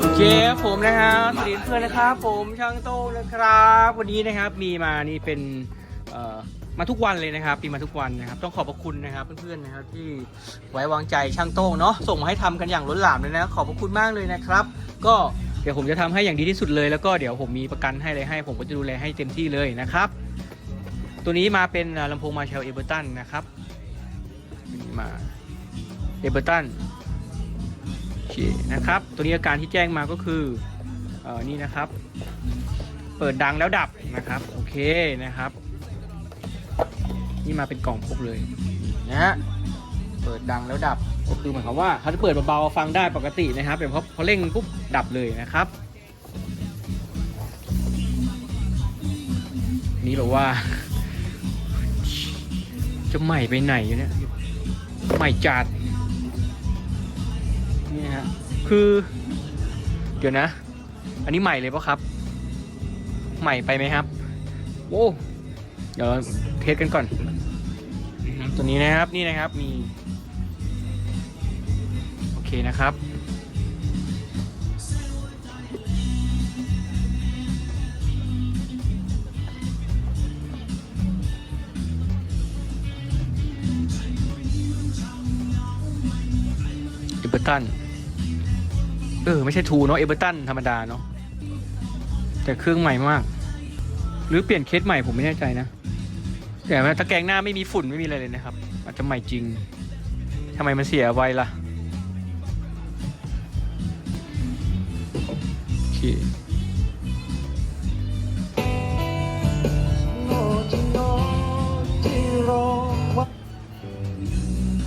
โอเคครับผมนะครับสวัสดีเพื่อนนะครับ ผมช่างโต้งนะครับ วันนี้นะครับมีมานี่เป็นเอ่อมาทุกวันเลยนะครับมีมาทุกวันนะครับ ต้องขอบพระคุณนะครับเพื่อนๆนะครับที่ไว้วางใจช่างโต้งเนาะส่งมาให้ทำกันอย่างล้นหลามเลยนะ ขอบพระคุณมากเลยนะครับ ก็เดี๋ยวผมจะทำให้อย่างดีที่สุดเลย แล้วก็เดี๋ยวผมมีประกันให้เลยให้ ผมก็จะดูแลให้เต็มที่เลยนะครับ ตัวนี้มาเป็นลำโพงมาเชลเอเบอร์ตันนะครับตัวนี้มา เอเบอร์ตันโอเคนะครับ ตัวนี้อาการที่แจ้งมาก็คือเออนี่นะครับ เปิดดังแล้วดับนะครับ โอเคนะครับ นี่มาเป็นกล่องครบเลยนะฮะเปิดดังแล้วดับก็คือหมายความว่าเขาจะเปิดเบาๆฟังได้ปกตินะครับแต่พอพอเร่งปุ๊บดับเลยนะครับนี่แบบว่า จะใหม่ไปไหนอยู่เนี่ยใหม่จัด นี่ฮะ คือ เดี๋ยวนะ อันนี้ใหม่เลยปะครับ ใหม่ไปไหมครับโอ้เดี๋ยวเทสกันก่อน ตัวนี้นะครับ นี่นะครับ มี โอเคนะครับ เอเบอร์ตัน เออ ไม่ใช่ทูเนาะเอเบอร์ตันธรรมดาเนาะแต่เครื่องใหม่มาก หรือเปลี่ยนเคสใหม่ผมไม่แน่ใจนะ แต่ว่าตะแกรงหน้าไม่มีฝุ่นไม่มีอะไรเลยนะครับ อาจจะใหม่จริงทำไมมันเสียไวล่ะโอเค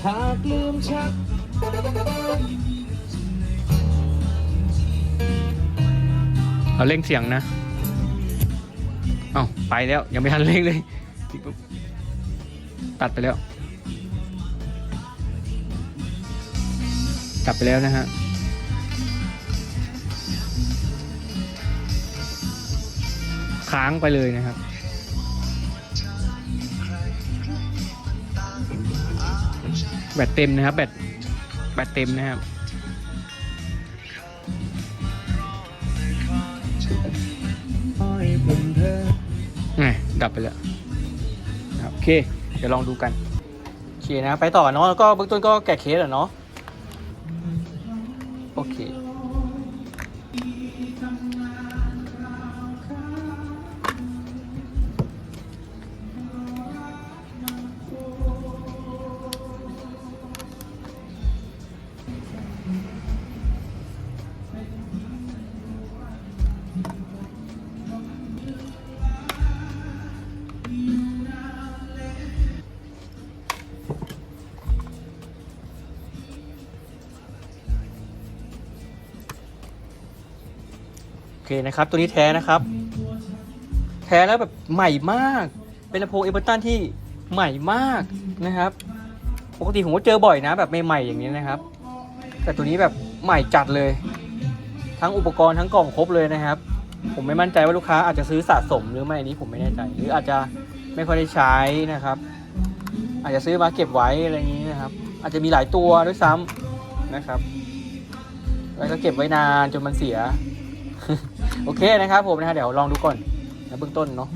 หากลืมชัก เอาเร่งเสียงนะ เอ้าไปแล้วยังไม่ทันเร่งเลย ตัดไปแล้ว กลับไปแล้วนะฮะค้างไปเลยนะครับ แบตเต็มนะครับ แบตแบตเต็มนะครับ ไงดับไปแล้วนะครับโอเค เดี๋ยวลองดูกันโอเคนะ ไปต่อเนาะแล้วก็เบื้องต้นก็แกะเคสอะเนาะโอเค เคนะครับ ตัวนี้แท้นะครับ แท้แล้วแบบใหม่มาก เป็นลำโพงเอเบอร์ตันที่ใหม่มากนะครับ ปกติผมก็เจอบ่อยนะ แบบใหม่ๆอย่างนี้นะครับ แต่ตัวนี้แบบใหม่จัดเลย ทั้งอุปกรณ์ทั้งกล่องครบเลยนะครับ ผมไม่มั่นใจว่าลูกค้าอาจจะซื้อสะสมหรือไม่อันนี้ผมไม่แน่ใจ หรืออาจจะไม่ค่อยได้ใช้นะครับ อาจจะซื้อมาเก็บไว้อะไรอย่างนี้นะครับ อาจจะมีหลายตัวด้วยซ้ำนะครับ แล้วก็เก็บไว้นานจนมันเสีย โอเคนะครับผมนะฮะเดี๋ยวลองดูก่อนนะเบื้องต้นเนาะ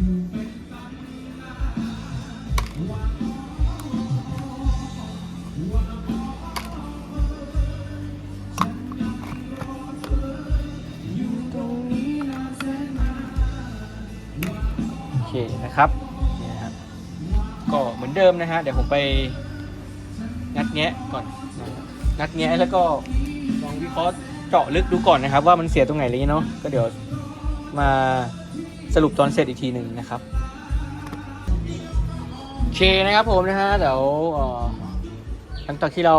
โอเคนะครับนี่นะครับ ก็เหมือนเดิมนะฮะเดี๋ยวผมไปงัดแงะก่อนงัดแงะแล้วก็ลองวิเคราะห์เจาะลึกดูก่อนนะครับ ว่ามันเสียตรงไหนอะไรอย่างเงี้ยเนาะก็เดี๋ยว มาสรุปตอนเสร็จอีกทีหนึ่งนะครับโอเคนะครับผมนะฮะเดี๋ยวหลังจากที่เรา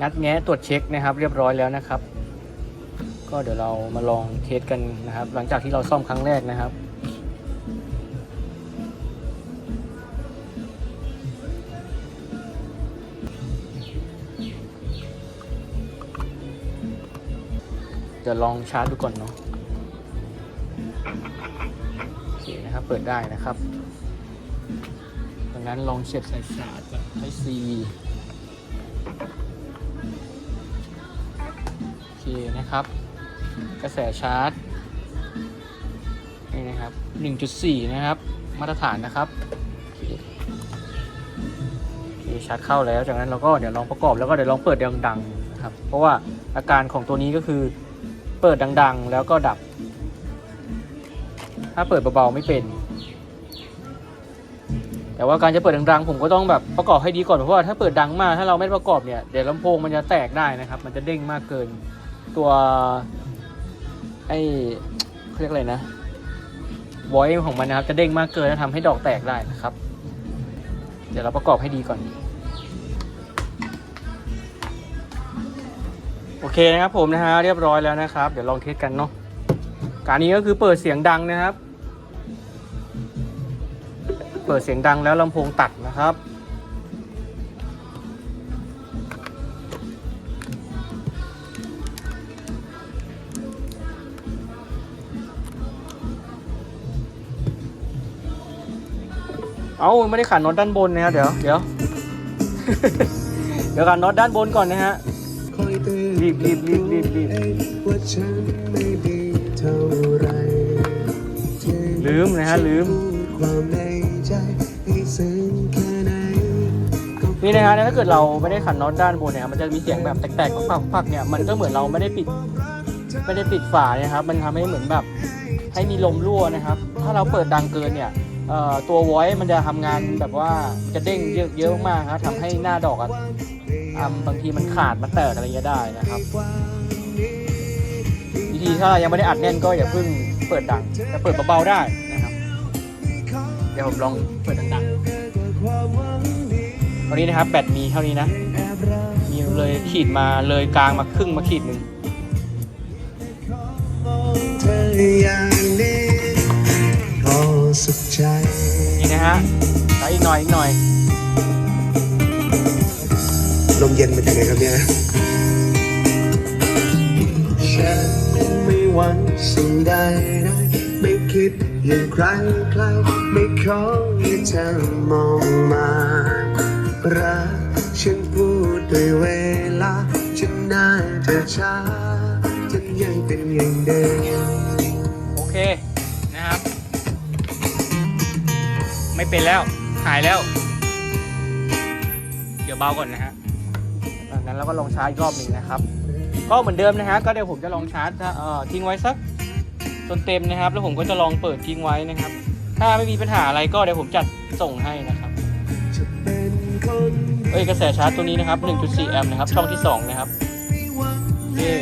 งัดแงะตรวจเช็คนะครับ เรียบร้อยแล้วนะครับ ก็เดี๋ยวเรามาลองเทสกันนะครับ หลังจากที่เราซ่อมครั้งแรกนะครับเดี๋ยวลองชาร์จดูก่อนเนาะ เปิดได้นะครับดังนั้นลองเสียบสายชาร์จก่อนใช้ C นะครับ กระแสชาร์จ นี่นะครับ 1.4 นะครับ มาตรฐานนะครับโอเคโอเคชาร์จเข้าแล้ว จากนั้นเราก็เดี๋ยวลองประกอบแล้วก็เดี๋ยวลองเปิดดังๆนะครับ เพราะว่าอาการของตัวนี้ก็คือเปิดดังๆ แล้วก็ดับ ถ้าเปิดเบาๆไม่เป็น แต่ว่าการจะเปิดดังๆผมก็ต้องแบบประกอบให้ดีก่อนเพราะว่าถ้าเปิดดังมากถ้าเราไม่ประกอบเนี่ยเดี๋ยวลำโพงมันจะแตกได้นะครับ มันจะเด้งมากเกินตัวไอ้เขาเรียกอะไรนะวอยของมันนะครับจะเด้งมากเกินแล้วทำให้ดอกแตกได้นะครับ เดี๋ยวเราประกอบให้ดีก่อน โอเคนะครับผมนะฮะเรียบร้อยแล้วนะครับ เดี๋ยวลองเทสกันเนาะการนี้ก็คือเปิดเสียงดังนะครับ ปิดเสียงดังแล้วลำโพงตัดนะครับ เอาไม่ได้ขันน็อตด้านบนนะครับเดี๋ยวเดี๋ยว เดี๋ยวขันน็อตด้านบนก่อนนะฮะรีบรีบรีบรีบรีบลืมนะฮะลืม นใจให้ซึ้งแค่ไหนก็นี่นะฮะถ้าเกิดเราไม่ได้ขันน็อตด้านบนเนี่ยมันจะมีเสียงแบบแตกๆพักๆเนี่ยมันก็เหมือนเราไม่ได้ปิดไม่ได้ปิดฝาเนี่ยครับมันทำให้เหมือนแบบให้มีลมรั่วนะครับ ถ้าเราเปิดดังเกินเนี่ยตัววอยมันจะทำงานแบบว่าจะเด้งเยอะเยอะมากครับทำให้หน้าดอกอะอ่าบางทีมันขาดมันแตกอะไรเงี้ยได้นะครับวิธีถ้ายังไม่ได้อัดแน่นก็อย่าเพิ่งเปิดดังแต่เปิดเบาๆได้นะครับ เดี๋ยวผมลองเปิดดังๆ ตอนนี้นะครับแบตมีเท่านี้นะแอบรักมีเลยขีดมาเลยกลางมาครึ่งมาขีดหนึ่งเธออย่างนี้พอสุขใจนี่นะฮะแล้วอีกหน่อยอีกหน่อย ลมเย็นมาจากไหนครับเนี่ยฉันไม่หวังสิ่งใดได้ไม่ คิดอย่างใครใครไม่ขอให้เธอมองมารักฉันพูดด้วยเวลา ฉันน่าจะช้าฉันยังเป็นอย่างเดิมโอเคนะครับ ไม่เป็นแล้ว หายแล้ว เดี๋ยวเบาก่อนนะฮะจากนั้นเราก็ลองชาร์จอีกรอบหนึ่งนะครับ ก็เหมือนเดิมนะฮะ ก็เดี๋ยวผมจะลองชาร์จเอ่อทิ้งไว้สัก จนเต็มนะครับ แล้วผมก็จะลองเปิดทิ้งไว้นะครับ ถ้าไม่มีปัญหาอะไรก็เดี๋ยวผมจัดส่งให้นะครับเอ้ยกระแสชาร์จตัวนี้นะครับ 1.4 แอมป์นะครับ ช่องที่ 2 นะครับนี่